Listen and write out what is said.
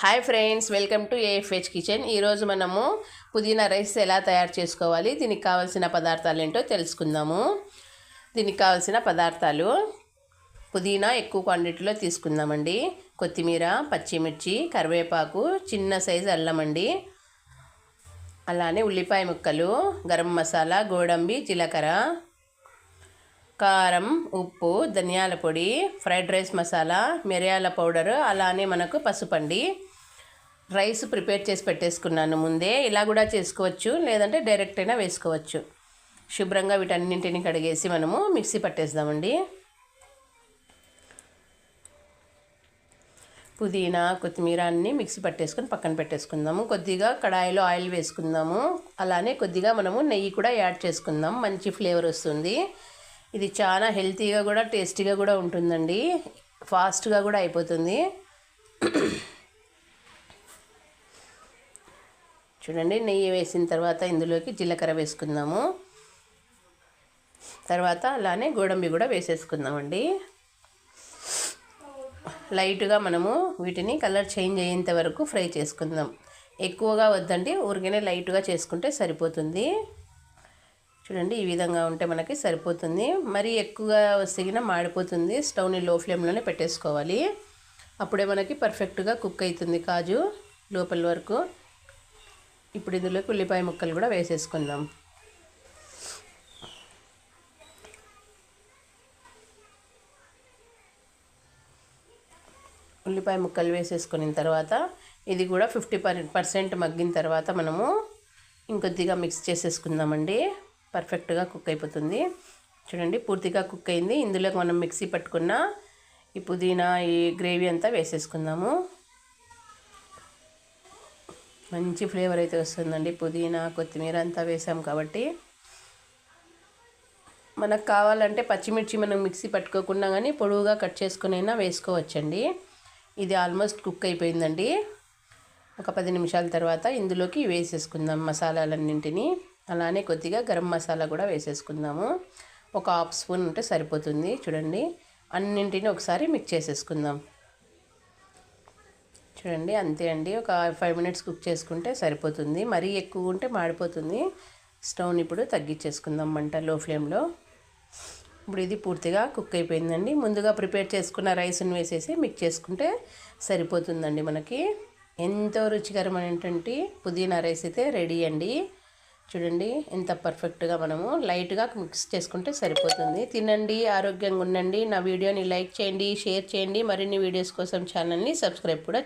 Hi friends welcome to AFH kitchen ఈరోజు మనము పుదీనా రైస్ ఎలా తయారు చేసుకోవాలి దీనికి కావాల్సిన పదార్థాలు ఏంటో తెలుసుకుందాము. దీనికి కావాల్సిన పదార్థాలు పుదీనా ఎక్కువ క్వాంటిటీలో తీసుకుందామండి. కొత్తిమీర పచ్చిమిర్చి కరివేపాకు చిన్న సైజు అల్లం అండి. అలానే ఉల్లిపాయ ముక్కలు గరం మసాలా గోడంబి జీలకర్ర కారం ఉప్పు ధనియాల పొడి ఫ్రైడ్ రైస్ మసాలా మిరియాల పౌడరు అలానే మనకు పసుపండి రైస్ ప్రిపేర్ చేసి పెట్టేసుకున్నాను ముందే. ఇలా కూడా చేసుకోవచ్చు లేదంటే డైరెక్ట్ అయినా వేసుకోవచ్చు. శుభ్రంగా వీటన్నింటిని కడిగేసి మనము మిక్సీ పట్టేద్దామండి. పుదీనా కొత్తిమీర అన్నీ మిక్సీ పట్టేసుకొని పక్కన పెట్టేసుకుందాము. కొద్దిగా కడాయిలో ఆయిల్ వేసుకుందాము. అలానే కొద్దిగా మనము నెయ్యి కూడా యాడ్ చేసుకుందాం. మంచి ఫ్లేవర్ వస్తుంది. ఇది చాలా హెల్తీగా కూడా టేస్టీగా కూడా ఉంటుందండి. ఫాస్ట్గా కూడా అయిపోతుంది. చూడండి నెయ్యి వేసిన తర్వాత ఇందులోకి జీలకర్ర వేసుకుందాము. తర్వాత అలానే గోడంబి కూడా వేసేసుకుందామండి. లైట్గా మనము వీటిని కలర్ చేంజ్ అయ్యేంత వరకు ఫ్రై చేసుకుందాం. ఎక్కువగా వద్దండి ఊరికనే లైట్గా చేసుకుంటే సరిపోతుంది. చూడండి ఈ విధంగా ఉంటే మనకి సరిపోతుంది. మరీ ఎక్కువగా వసిగిన మాడిపోతుంది స్టవ్ని లో ఫ్లేమ్లోనే పెట్టేసుకోవాలి. అప్పుడే మనకి పర్ఫెక్ట్గా కుక్ అవుతుంది కాజు లోపల వరకు. ఇప్పుడు ఇందులోకి ఉల్లిపాయ ముక్కలు కూడా వేసేసుకుందాం. ఉల్లిపాయ ముక్కలు వేసేసుకున్న తర్వాత ఇది కూడా ఫిఫ్టీ పర్సెంట్ మగ్గిన తర్వాత మనము ఇంకొద్దిగా మిక్స్ చేసేసుకుందామండి. పర్ఫెక్ట్గా కుక్ అయిపోతుంది. చూడండి పూర్తిగా కుక్ అయింది. ఇందులోకి మనం మిక్సీ పట్టుకున్న ఈ పుదీనా ఈ గ్రేవీ అంతా వేసేసుకుందాము. మంచి ఫ్లేవర్ అయితే వస్తుందండి. పుదీనా కొత్తిమీర అంతా వేసాం కాబట్టి. మనకు కావాలంటే పచ్చిమిర్చి మనం మిక్సీ పట్టుకోకుండా కానీ పొడవుగా కట్ చేసుకునైనా వేసుకోవచ్చండి. ఇది ఆల్మోస్ట్ కుక్ అయిపోయిందండి. ఒక పది నిమిషాల తర్వాత ఇందులోకి వేసేసుకుందాం మసాలాలన్నింటినీ. అలానే కొద్దిగా గరం మసాలా కూడా వేసేసుకుందాము. ఒక హాఫ్ స్పూన్ ఉంటే సరిపోతుంది. చూడండి. అన్నింటినీ ఒకసారి మిక్స్ చేసేసుకుందాం. చూడండి అంతే అండి. ఒక ఫైవ్ మినిట్స్ కుక్ చేసుకుంటే సరిపోతుంది. మరీ ఎక్కువ ఉంటే మాడిపోతుంది. స్టవ్ని ఇప్పుడు తగ్గించేసుకుందాం మంట లో. ఫ్లేమ్లో ఇప్పుడు ఇది పూర్తిగా కుక్ అయిపోయిందండి. ముందుగా ప్రిపేర్ చేసుకున్న రైస్ని వేసేసి మిక్స్ చేసుకుంటే సరిపోతుందండి మనకి. ఎంతో రుచికరమైనటువంటి పుదీనా రైస్ అయితే రెడీ అండి. చూడండి ఎంత పర్ఫెక్ట్గా మనము లైట్గా మిక్స్ చేసుకుంటే సరిపోతుంది. తినండి ఆరోగ్యంగా ఉండండి. నా వీడియోని లైక్ చేయండి షేర్ చేయండి. మరిన్ని వీడియోస్ కోసం ఛానల్ని సబ్స్క్రైబ్ కూడా